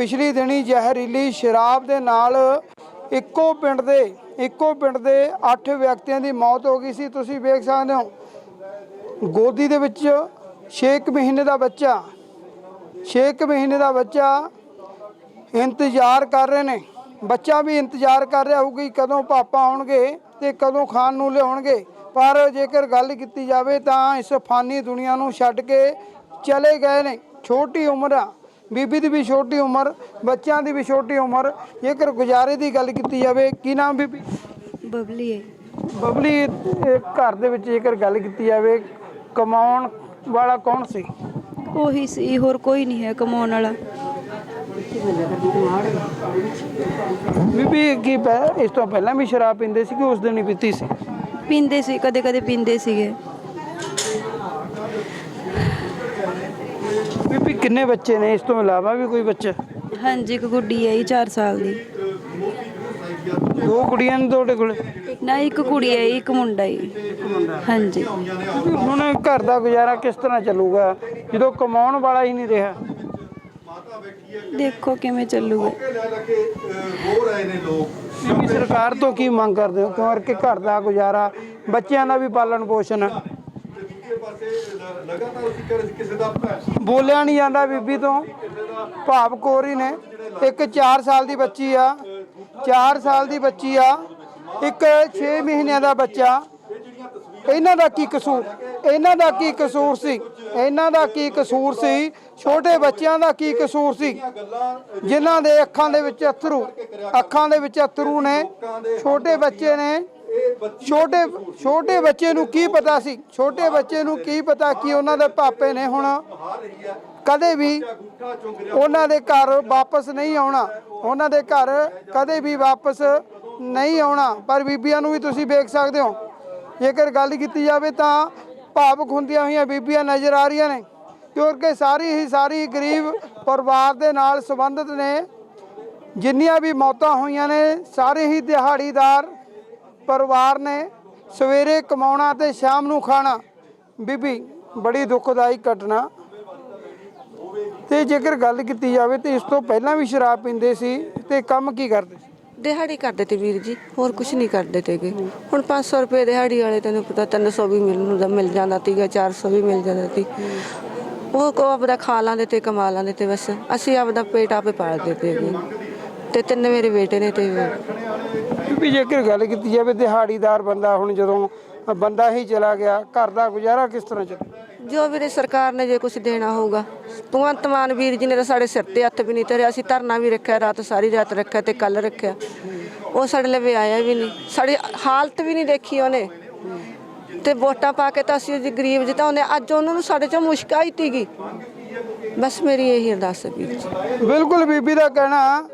ਪਿਛਲੀ ਦਿਨੀ ਜ਼ਹਿਰੀਲੀ ਸ਼ਰਾਬ ਦੇ ਨਾਲ ਇੱਕੋ ਪਿੰਡ ਦੇ, ਇੱਕੋ ਪਿੰਡ ਦੇ 8 ਵਿਅਕਤੀਆਂ ਦੀ ਮੌਤ ਹੋ ਗਈ ਸੀ। ਤੁਸੀਂ ਵੇਖ ਸਕਦੇ ਹੋ, ਗੋਦੀ ਦੇ ਵਿੱਚ 6 ਮਹੀਨੇ ਦਾ ਬੱਚਾ 6 ਮਹੀਨੇ ਦਾ ਬੱਚਾ ਇੰਤਜ਼ਾਰ ਕਰ ਰਹੇ ਨੇ। ਬੱਚਾ ਵੀ ਇੰਤਜ਼ਾਰ ਕਰ ਰਿਹਾ ਹੋਊਗਾ ਕਿ ਕਦੋਂ ਪਾਪਾ ਆਉਣਗੇ ਤੇ ਕਦੋਂ ਖਾਣ ਨੂੰ ਲਿਆਉਣਗੇ। ਪਰ ਜੇਕਰ ਗੱਲ ਕੀਤੀ ਜਾਵੇ ਤਾਂ ਇਸ ਫਾਨੀ ਦੁਨੀਆ ਨੂੰ ਛੱਡ ਕੇ ਚਲੇ ਗਏ ਨੇ। ਛੋਟੀ ਉਮਰ ਬੀਬੀ ਦੀ ਵੀ ਛੋਟੀ ਉਮਰ ਬੱਚਿਆਂ ਦੀ ਵੀ ਛੋਟੀ ਉਮਰ। ਜੇਕਰ ਗੁਜ਼ਾਰੇ ਦੀ ਗੱਲ ਕੀਤੀ ਜਾਵੇ ਕੀ ਨਾਮ ਬੀਬੀ? ਬਬਲੀ ਹੈ। ਬਬਲੀ ਇਹ ਘਰ ਦੇ ਵਿੱਚ ਜੇਕਰ ਗੱਲ ਕੀਤੀ ਜਾਵੇ ਕਮਾਉਣ ਵਾਲਾ ਕੌਣ ਸੀ? ਉਹੀ ਸੀ ਹੋਰ ਕੋਈ ਨਹੀਂ ਹੈ ਕਮਾਉਣ ਵਾਲਾ। ਬੀਬੀ ਕੀ ਪਹਿ- ਇਸ ਤੋਂ ਪਹਿਲਾਂ ਵੀ ਸ਼ਰਾਬ ਪੀਂਦੇ ਸੀ ਕਿ ਉਸ ਦਿਨ ਹੀ ਪੀਤੀ ਸੀ? ਪੀਂਦੇ ਸੀ ਕਦੇ ਕਦੇ ਪੀਂਦੇ ਸੀਗੇ। ਬੀਬੀ ਕਿੰਨੇ ਬੱਚੇ ਨੇ? ਇਸ ਤੋਂ ਇਲਾਵਾ ਵੀ ਕੋਈ ਬੱਚਾ? ਹਾਂਜੀ ਇੱਕ ਗੁੱਡੀ ਹੈ 4 ਸਾਲ ਦੀ। ਦੋ ਕੁੜੀਆਂ ਨੇ ਤੁਹਾਡੇ ਕੋਲੇ? ਨਾ ਇੱਕ ਕੁੜੀ ਹੈ ਇੱਕ ਮੁੰਡਾ ਹੈ ਹਾਂਜੀ। ਬੀਬੀ, ਹੁਣ ਘਰ ਦਾ ਗੁਜ਼ਾਰਾ ਕਿਸ ਤਰ੍ਹਾਂ ਚੱਲੂਗਾ? ਜਦੋਂ ਕਮਾਉਣ ਵਾਲਾ ਹੀ ਨਹੀਂ ਰਿਹਾ। ਦੇਖੋ ਕਿਵੇਂ ਚੱਲੂਗਾ। ਬੀਬੀ ਸਰਕਾਰ ਤੋਂ ਕੀ ਮੰਗ ਕਰਦੇ ਹੋ? ਕਿਉਂਕਿ ਘਰ ਦਾ ਗੁਜ਼ਾਰਾ ਬੱਚਿਆਂ ਦਾ ਵੀ ਪਾਲਣ ਪੋਸ਼ਣ। ਬੋਲਿਆ ਨਹੀਂ ਜਾਂਦਾ ਬੀਬੀ ਤੋਂ। ਭਾਵ ਕੋਰੀ ਨੇ। ਇੱਕ 4 ਸਾਲ ਦੀ ਬੱਚੀ ਆ। 4 ਸਾਲ ਦੀ ਬੱਚੀ ਆ। ਇੱਕ 6 ਮਹੀਨਿਆਂ ਦਾ ਬੱਚਾ। ਇਹਨਾਂ ਦਾ ਕੀ ਕਸੂਰ? ਇਹਨਾਂ ਦਾ ਕੀ ਕਸੂਰ ਸੀ? ਇਹਨਾਂ ਦਾ ਕੀ ਕਸੂਰ ਸੀ? ਛੋਟੇ ਬੱਚਿਆਂ ਦਾ ਕੀ ਕਸੂਰ ਸੀ? ਜਿਨ੍ਹਾਂ ਦੇ ਅੱਖਾਂ ਦੇ ਵਿੱਚ ਅਥਰੂ ਅੱਖਾਂ ਦੇ ਵਿੱਚ ਅਥਰੂ ਨੇ। ਛੋਟੇ ਬੱਚੇ ਨੇ। ਛੋਟੇ ਛੋਟੇ ਬੱਚੇ ਨੂੰ ਕੀ ਪਤਾ ਸੀ? ਛੋਟੇ ਬੱਚੇ ਨੂੰ ਕੀ ਪਤਾ ਕਿ ਉਹਨਾਂ ਦੇ ਪਾਪੇ ਨੇ ਹੁਣ ਕਦੇ ਵੀ ਉਹਨਾਂ ਦੇ ਘਰ ਵਾਪਸ ਨਹੀਂ ਆਉਣਾ? ਉਹਨਾਂ ਦੇ ਘਰ ਕਦੇ ਵੀ ਵਾਪਸ ਨਹੀਂ ਆਉਣਾ? ਪਰ ਬੀਬੀਆਂ ਨੂੰ ਵੀ ਤੁਸੀਂ ਵੇਖ ਸਕਦੇ ਹੋ। ਜੇਕਰ ਗੱਲ ਕੀਤੀ ਜਾਵੇ ਤਾਂ ਭਾਵੁਕ ਹੁੰਦੀਆਂ ਹੋਈਆਂ ਬੀਬੀਆਂ ਨਜ਼ਰ ਆ ਰਹੀਆਂ ਨੇ। ਕਿਉਂਕਿ ਸਾਰੀ ਹੀ ਸਾਰੀ ਗਰੀਬ ਪਰਿਵਾਰ ਦੇ ਨਾਲ ਸੰਬੰਧਿਤ ਨੇ। ਜਿੰਨੀਆਂ ਵੀ ਮੌਤਾਂ ਹੋਈਆਂ ਨੇ, ਸਾਰੇ ਹੀ ਦਿਹਾੜੀਦਾਰ ਪਰਿਵਾਰ ਨੇ ਸਵੇਰੇ ਕਮਾਉਣਾ ਤੇ ਸ਼ਾਮ ਨੂੰ ਖਾਣਾ, ਬੀਬੀ, ਬੜੀ ਦੁਖਦਾਈ ਘਟਨਾ। ਤੇ ਜੇਕਰ ਗੱਲ ਕੀਤੀ ਜਾਵੇ ਤੇ ਇਸ ਤੋਂ ਪਹਿਲਾਂ ਵੀ ਸ਼ਰਾਬ ਪੀਂਦੇ ਸੀ, ਤੇ ਕੰਮ ਕੀ ਕਰਦੇ ਸੀ? ਦਿਹਾੜੀ ਕਰਦੇ ਤੇ ਵੀਰ ਜੀ, ਹੋਰ ਕੁਝ ਨਹੀਂ ਕਰਦੇ ਤੇਗੇ ਹੁਣ 500 ਰੁਪਏ ਦਿਹਾੜੀ ਵਾਲੇ ਤੈਨੂੰ ਪਤਾ 300 ਵੀ ਮਿਲ ਮਿਲ ਜਾਂਦਾ ਤੀਗਾ 400 ਵੀ ਮਿਲ ਜਾਂਦਾ ਤੀ। ਉਹ ਕੋ ਆਪਦਾ ਖਾ ਲਾਂਦੇ ਤੇ ਕਮਾ ਲਾਂਦੇ ਤੇ ਬਸ, ਅਸੀਂ ਆਪਦਾ ਪੇਟ ਆਪੇ ਪਾਲਦੇ ਤੇ ਤੇ ਤਿੰਨ ਮੇਰੇ ਬੇਟੇ ਨੇ ਤੇ ਵੀ ਜੇਕਰ ਗੱਲ ਕੀਤੀ ਜਾਵੇ ਦਿਹਾੜੀਦਾਰ ਬੰਦਾ ਹੁਣ ਜਦੋਂ ਬੰਦਾ ਹੀ ਚਲਾ ਗਿਆ ਘਰ ਦਾ ਗੁਜ਼ਾਰਾ ਕਿਸ ਤਰ੍ਹਾਂ ਚੱਲੇ ਜੋ ਵੀਰੇ ਸਰਕਾਰ ਨੇ ਜੇ ਕੁਝ ਦੇਣਾ ਹੋਊਗਾ ਭਗਵੰਤ ਮਾਨ ਵੀਰ ਜੀ ਨੇ ਤਾਂ ਸਾਡੇ ਸਿਰ ਤੇ ਹੱਥ ਵੀ ਨਹੀਂ ਧਰਿਆ ਅਸੀਂ ਧਰਨਾ ਵੀ ਰੱਖਿਆ ਰਾਤ ਸਾਰੀ ਰਾਤ ਰੱਖਿਆ ਤੇ ਕੱਲ ਰੱਖਿਆ। ਉਹ ਸਾਡੇ ਲਵੇ ਆਇਆ ਵੀ ਨਹੀਂ। ਸਾਡੀ ਹਾਲਤ ਵੀ ਨਹੀਂ ਦੇਖੀ ਉਹਨੇ। ਤੇ ਵੋਟਾਂ ਪਾ ਕੇ ਤਾਂ ਅਸੀਂ ਉਹਦੀ ਗਰੀਬ ਜਿਤਾਉਂਦੇ ਅੱਜ ਉਹਨਾਂ ਨੂੰ ਸਾਡੇ ਚੋਂ ਮੁਸ਼ਕ ਆਈ ਤੀਗੀ। ਬਸ ਮੇਰੀ ਇਹੀ ਅਰਦਾਸ ਹੈ ਵੀਰ ਜੀ। ਬਿਲਕੁਲ ਬੀਬੀ ਦਾ ਕਹਿਣਾ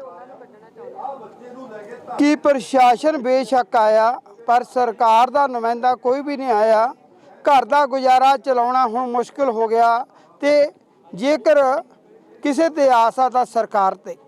ਕਿ ਪ੍ਰਸ਼ਾਸਨ ਬੇਸ਼ੱਕ ਆਇਆ, ਪਰ ਸਰਕਾਰ ਦਾ ਨੁਮਾਇੰਦਾ ਕੋਈ ਵੀ ਨਹੀਂ ਆਇਆ। ਘਰ ਦਾ ਗੁਜ਼ਾਰਾ ਚਲਾਉਣਾ ਹੁਣ ਮੁਸ਼ਕਲ ਹੋ ਗਿਆ ਤੇ ਜੇਕਰ ਕਿਸੇ ਤੇ ਆਸ ਆ ਤਾਂ ਸਰਕਾਰ ਤੇ।